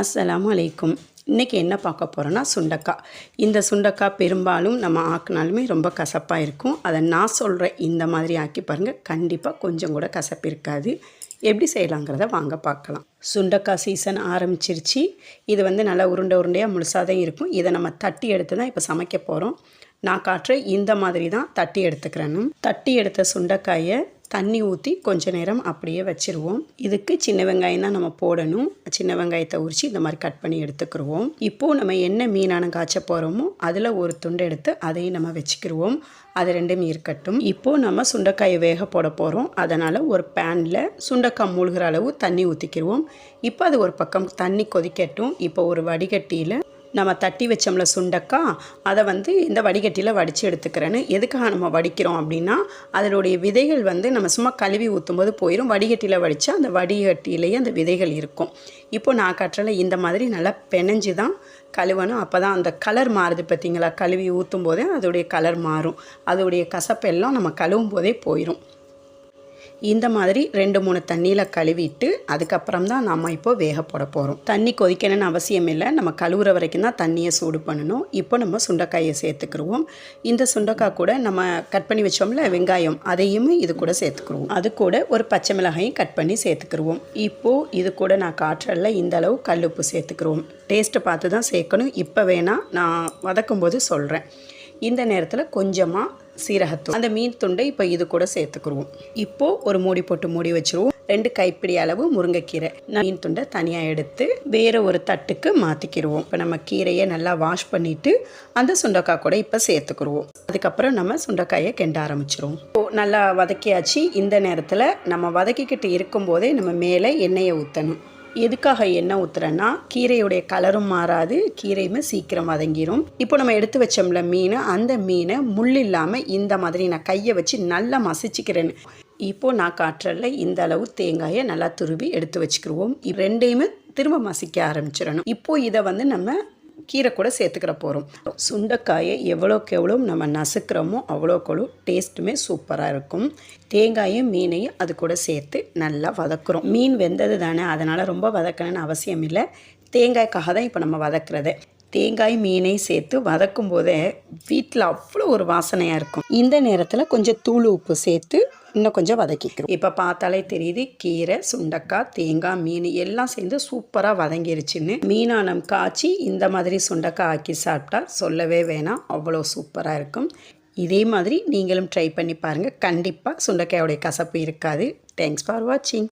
அஸ்ஸலாமு அலைக்கும். இன்றைக்கி என்ன பார்க்க போகிறோன்னா சுண்டக்காய். இந்த சுண்டக்காய் பெரும்பாலும் நம்ம ஆக்குனாலுமே ரொம்ப கசப்பாக இருக்கும். அதை நான் சொல்கிற இந்த மாதிரி ஆக்கி பாருங்கள் கண்டிப்பாக கொஞ்சம் கூட கசப்பு இருக்காது. எப்படி செய்யலாங்கிறத வாங்க பார்க்கலாம். சுண்டக்காய் சீசன் ஆரம்பிச்சிருச்சு. இது வந்து நல்லா உருண்டை உருண்டையாக முழுசாக தான் இருக்கும். இதை நம்ம தட்டி எடுத்து தான் இப்போ சமைக்க போகிறோம் நான் காட்டுற இந்த மாதிரி தான் தட்டி எடுத்துக்கிறேன்னு தட்டி எடுத்த சுண்டக்காயை தண்ணி ஊற்றி கொஞ்ச நேரம் அப்படியே வச்சுருவோம். இதுக்கு சின்ன வெங்காயம் தான் நம்ம போடணும். சின்ன வெங்காயத்தை உரித்து இந்த மாதிரி கட் பண்ணி எடுத்துக்கிருவோம். இப்போது நம்ம என்ன மீனான காய்ச்ச போகிறோமோ அதில் ஒரு துண்டு எடுத்து அதையும் நம்ம வச்சுக்கிடுவோம் அது ரெண்டும் இருக்கட்டும். இப்போது நம்ம சுண்டைக்காயை வேக போட போகிறோம் அதனால் ஒரு பேனில் சுண்டைக்காய் மூழ்கிற அளவு தண்ணி ஊற்றிக்கிடுவோம் இப்போ அது ஒரு பக்கம் தண்ணி கொதிக்கட்டும். இப்போ ஒரு வடிகட்டியில் நம்ம தட்டி வச்சோம்ல சுண்டக்காய் அதை வந்து இந்த வடிகட்டியில் வடித்து எடுத்துக்கிறேன்னு. எதுக்காக நம்ம வடிக்கிறோம் அப்படின்னா அதனுடைய விதைகள் வந்து நம்ம சும்மா கழுவி ஊற்றும் போது போயிடும் வடிகட்டியில் வடித்தா அந்த வடிகட்டியிலேயே அந்த விதைகள் இருக்கும். இப்போ நான் கட்டுறல இந்த மாதிரி நல்லா பெனஞ்சு தான் கழுவணும். அப்போ தான் அந்த கலர் மாறுது பார்த்தீங்களா? கழுவி ஊற்றும் போதே அதோடைய கலர் மாறும். அதோடைய கசப்பெல்லாம் நம்ம கழுவும் போதே போயிடும் இந்த மாதிரி ரெண்டு மூணு தண்ணியில் கழுவிட்டு அதுக்கப்புறம் தான் நம்ம இப்போ வேக போட போகிறோம் தண்ணி கொதிக்கணும்னு அவசியம் இல்லை. நம்ம கழுவுற வரைக்கும் தான் தண்ணியை சூடு பண்ணணும். இப்போ நம்ம சுண்டைக்காயை சேர்த்துக்கிருவோம். இந்த சுண்டைக்காய் கூட நம்ம கட் பண்ணி வச்சோம்ல வெங்காயம் அதையுமே இது கூட சேர்த்துக்கிடுவோம் அது கூட ஒரு பச்சை மிளகாயும் கட் பண்ணி சேர்த்துக்கிடுவோம் இப்போது இது கூட நான் காற்றல்ல இந்த அளவு கல்லுப்பு சேர்த்துக்கிடுவோம் டேஸ்ட்டை பார்த்து தான் சேர்க்கணும். இப்போ வேணால் நான் வதக்கும் போது சொல்கிறேன் இந்த நேரத்தில் கொஞ்சமாக சீரகத்தூள். அந்த மீன் துண்டை இப்போ இது கூட சேர்த்துக்குருவோம். இப்போது ஒரு மூடி போட்டு மூடி வச்சுருவோம். ரெண்டு கைப்பிடி அளவு முருங்கைக்கீரை. மீன் துண்டை தனியாக எடுத்து வேறு ஒரு தட்டுக்கு மாற்றிக்கிடுவோம் இப்போ நம்ம கீரையை நல்லா வாஷ் பண்ணிவிட்டு அந்த சுண்டக்காய் கூட இப்போ சேர்த்துக்குருவோம். அதுக்கப்புறம் நம்ம சுண்டக்காயை கெண்ட ஆரம்பிச்சிருவோம். நல்லா வதக்கியாச்சு. இந்த நேரத்தில் நம்ம வதக்கிக்கிட்டு இருக்கும்போதே நம்ம மேலே எண்ணெயை ஊற்றணும் எதுக்காக எண்ணெய் ஊற்றுறேன்னா கீரையுடைய கலரும் மாறாது கீரையுமே சீக்கிரம் வதங்கிடும் இப்போ நம்ம எடுத்து வச்சோம்ல மீன் அந்த மீனை முள் இல்லாமல் இந்த மாதிரி நான் கையை வச்சு நல்லா மசிச்சுக்கிறேன்னு. இப்போது நான் காற்றல்ல இந்த அளவு தேங்காயை நல்லா துருவி எடுத்து வச்சுக்கிடுவோம் ரெண்டையுமே திரும்ப மசிக்க ஆரம்பிச்சிடணும். இப்போது இதை வந்து நம்ம கீரை கூட சேர்த்துக்கிற போகிறோம் சுண்டைக்காயை எவ்வளோக்கு எவ்வளோ நம்ம நசுக்கிறோமோ அவ்வளோக்கு அவ்வளோ டேஸ்ட்டுமே சூப்பராக இருக்கும். தேங்காயும் மீனையும் அது கூட சேர்த்து நல்லா வதக்குறோம். மீன் வெந்தது தானே அதனால் ரொம்ப வதக்கணும்னு அவசியம் இல்லை தேங்காய்க்காக தான் இப்போ நம்ம வதக்கிறது. தேங்காய் மீனை சேர்த்து வதக்கும் போதே வீட்டில் அவ்வளோ ஒரு வாசனையாக இருக்கும். இந்த நேரத்தில் கொஞ்சம் தூள் உப்பு சேர்த்து இன்னும் கொஞ்சம் வதக்கிக்கிறோம். இப்போ பார்த்தாலே தெரியுது கீரை சுண்டக்காய் தேங்காய் மீன் எல்லாம் சேர்ந்து சூப்பராக வதங்கிருச்சுன்னு. மீனானம் காய்ச்சி இந்த மாதிரி சுண்டக்காய் ஆக்கி சாப்பிட்டா சொல்லவே வேணாம் அவ்வளோ சூப்பராக இருக்கும். இதே மாதிரி நீங்களும் ட்ரை பண்ணி பாருங்கள் கண்டிப்பாக சுண்டக்காயோடைய கசப்பு இருக்காது. தேங்க்ஸ் ஃபார் வாட்சிங்